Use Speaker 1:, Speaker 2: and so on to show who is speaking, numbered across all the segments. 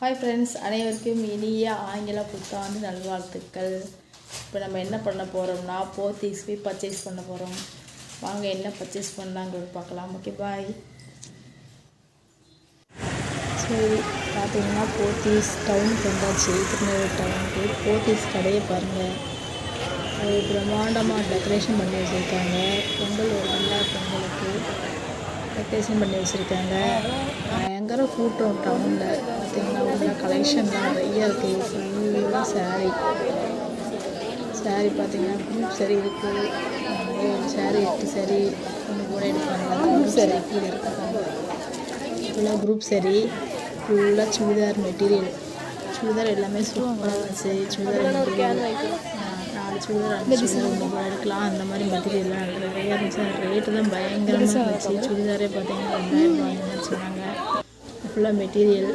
Speaker 1: Hi friends அனைவருக்கும் இனிய ஆங்கில புத்தாண்டு நல்வாழ்த்துக்கள். இப்போ நம்ம என்ன பண்ண போகிறோம்னா போத்தீஸ் போய் பர்ச்சேஸ் பண்ண போகிறோம் வாங்க என்ன பர்ச்சேஸ் பண்ணலாங்கிறது பார்க்கலாம். ஓகே பாய் சரி பார்த்தீங்கன்னா போத்தீஸ் டவுனுக்கு வந்தாச்சு திருநெல்வேலி டவுனுக்கு போத்தீஸ் கடையை பாருங்கள் அது பிரம்மாண்டமாக டெக்கரேஷன் பண்ணி வச்சுருக்காங்க. பொங்கல் ஒரு டெக்கரேஷன் பண்ணி வச்சுருக்காங்க. பயங்கர கூட்டம் டவுனில் பார்த்திங்கன்னா உள்ள கலெக்ஷன்லாம் நிறைய இருக்குது ஃபுல்லாக saree. Saree பார்த்தீங்கன்னா குரூப் saree இருக்குது saree எட்டு saree. ஒன்று கூட எடுப்பாங்க. Group saree. கீழே இருக்காங்க. ஃபுல்லாக குரூப் saree. ஃபுல்லாக சுடிதார் மெட்டீரியல் சுடிதார் எல்லாமே சூப்பராக இருந்துச்சு. சுடிதார் மெட்டீரியல் நாலு சுடிதார் அஞ்சு சுடிதார் எடுக்கலாம். அந்த மாதிரி மெட்டீரியல்லாம் நிறைய இருந்துச்சு. ரேட்டு தான் பயங்கரமாக இருந்துச்சு. சுடிதாரே பார்த்தீங்கன்னா ரெண்டாயிரம் சொன்னாங்க. ஃபுல்லாக மெட்டீரியல்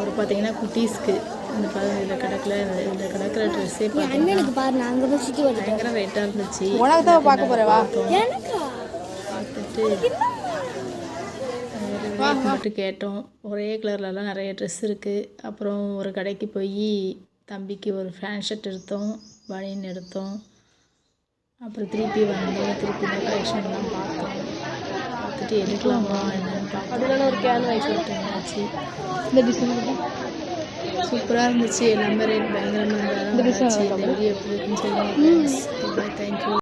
Speaker 1: ஒரு பார்த்தீங்கன்னா குட்டீஸ்க்கு. இந்த இதில் கிடக்கல இதில் கிடக்கிற ட்ரெஸ்ஸே
Speaker 2: அண்ணனுக்கு பாரு அங்கே போய் சுற்றி
Speaker 1: பயங்கர ரேட்டாக இருந்துச்சு.
Speaker 3: உனக்கு தான் பார்க்க போறேன் வா
Speaker 2: எனக்கா?
Speaker 1: பார்த்துட்டு மட்டும் கேட்டோம். ஒரே கலர்லலாம் நிறைய ட்ரெஸ் இருக்குது அப்புறம் ஒரு கடைக்கு போய் தம்பிக்கு ஒரு ஃபேன் ஷர்ட் எடுத்தோம். பனியன் எடுத்தோம். அப்புறம் திருப்பி வந்தோம் திருப்பி இந்த கலெக்ஷன்லாம் பார்த்தோம். பார்த்துட்டு எடுக்கலாமா என்னன்னு பார்த்தோம் ஒரு கேன் வாங்கி
Speaker 3: இந்த டிசைன்
Speaker 1: சூப்பராக இருந்துச்சு. எல்லாமே ரேட் பயங்கரமாக இந்த வீடியோ எப்படி இருக்குன்னு சொல்லுங்கள் தேங்க்யூ